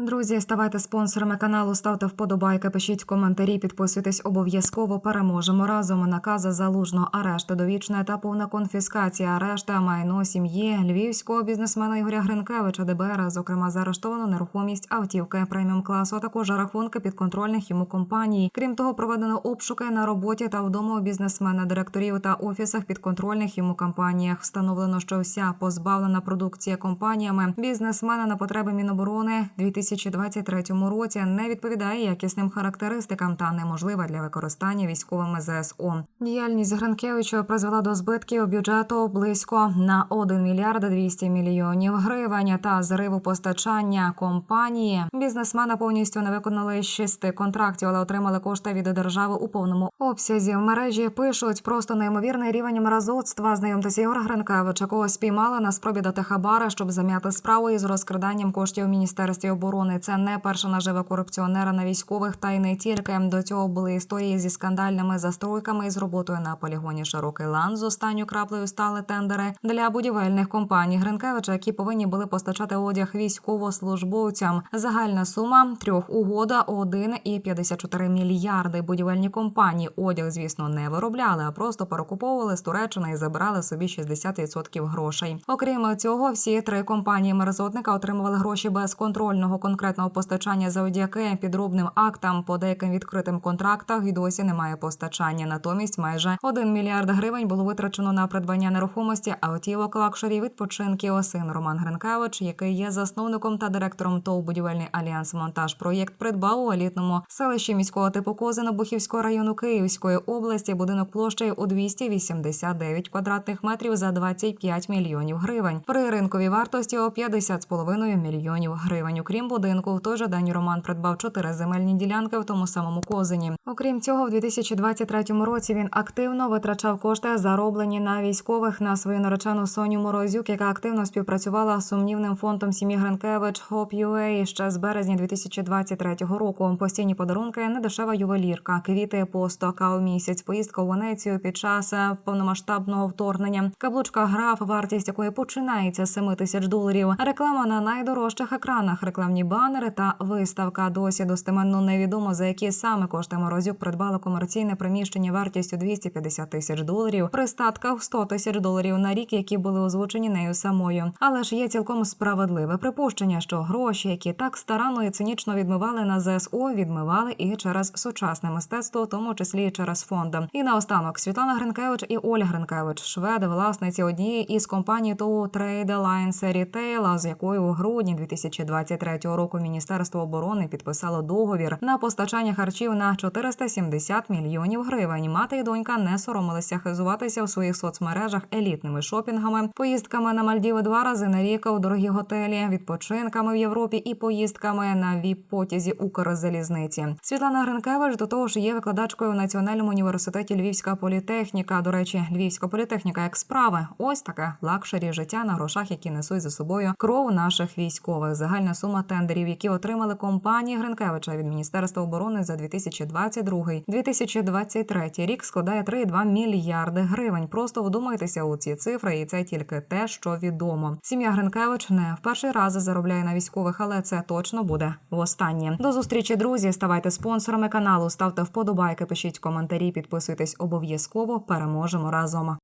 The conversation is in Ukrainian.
Друзі, ставайте спонсорами каналу, ставте вподобайки, пишіть коментарі, підписуйтесь обов'язково. Переможемо разом. Накази залужно арешти довічне та повна конфіскація арешта майно сім'ї львівського бізнесмена Ігоря Гринкевича ДБР, зокрема, заарештовано нерухомість автівки преміум класу, а також рахунки підконтрольних йому компаній. Крім того, проведено обшуки на роботі та вдома у бізнесмена, директорів та офісах підконтрольних йому компаніях. Встановлено, що вся позбавлена продукція компаніями бізнесмена на потреби Міноборони 2023 році не відповідає якісним характеристикам та неможлива для використання військовими ЗСУ. Діяльність Гринкевича призвела до збитків бюджету близько на 1 мільярд 200 мільйонів гривень та зриву постачання компанії. Бізнесмена повністю не виконали шести контрактів, але отримали кошти від держави у повному обсязі. В мережі пишуть просто неймовірний рівень мразоцтва. Знайомтеся Ігор Гринкевич, якого спіймали на спробі дати хабара, щоб зам'яти справу із розкраданням коштів у міністерстві оборони. Це не перша нажива корупціонера на військових, та й не тільки до цього були історії зі скандальними застройками і з роботою на полігоні Широкий лан. З останньою краплею стали тендери для будівельних компаній Гринкевича, які повинні були постачати одяг військовослужбовцям. Загальна сума трьох угода 1,54 мільярди. Будівельні компанії одяг, звісно, не виробляли, а просто перекуповували з Туреччини і забирали собі 60% грошей. Окрім цього, всі три компанії мерзотника отримували гроші без контрольного конкретного постачання завдяки підробним актам по деяким відкритим контрактах. І досі немає постачання. Натомість майже 1 мільярд гривень було витрачено на придбання нерухомості автівок лакшері відпочинків. Син Роман Гринкевич, який є засновником та директором ТОВ будівельний альянс монтаж проєкт придбав у елітному селищі міського типу Козино Бухівського району Київської області будинок площею у 289 квадратних метрів за 25 мільйонів гривень. При ринковій вартості о 50,5 мільйонів гривень. Окрім будинку, в той же день Роман придбав чотири земельні ділянки в тому самому Козині. Окрім цього, в 2023 році він активно витрачав кошти, зароблені на військових на свою наречену Соню Морозюк, яка активно співпрацювала з сумнівним фондом сім'ї Гринкевич Hope.ua ще з березня 2023 року. Постійні подарунки, недешева ювелірка, квіти по 100 у місяць, поїздка у Венецію під час е, повномасштабного вторгнення, каблучка граф, вартість якої починається з 7 тисяч доларів. Реклама на найдорожчих екранах, рекламні банери та виставка. Досі достеменно невідомо за які саме кошти Морозюк придбала комерційне приміщення вартістю 250 тисяч доларів при статках 100 тисяч доларів на рік, які були озвучені нею самою. Але ж є цілком справедливе припущення, що гроші, які так старанно і цинічно відмивали на ЗСУ, відмивали і через сучасне мистецтво, в тому числі і через фонд. І наостанок Світлана Гринкевич і Оля Гринкевич, шведи, власниці однієї із компаній ТО Trade Alliance Retail, з якою у грудні 2023 року Міністерство оборони підписало договір на постачання харчів на 470 мільйонів гривень. Мати і донька не соромилися хизуватися у своїх соцмережах елітними шопінгами, поїздками на Мальдіви два рази на рік у дорогі готелі, відпочинками в Європі і поїздками на віп потязі Укрзалізниці. Світлана Гринкевич до того ж є викладачкою в Національному університеті Львівська політехніка. До речі, Львівська політехніка як справи. Ось таке лакшері життя на грошах, які несуть за собою кров наших військових. Загальна сума тендерів, які отримали компанії Гринкевича від Міністерства оборони за 2022-2023 рік, складає 3,2 мільярди гривень. Просто вдумайтеся у ці цифри, і це тільки те, що відомо. Сім'я Гринкевич не в перший раз заробляє на військових, але це точно буде востаннє. До зустрічі, друзі. Ставайте спонсорами каналу, ставте вподобайки, пишіть коментарі, підписуйтесь обов'язково. Переможемо разом.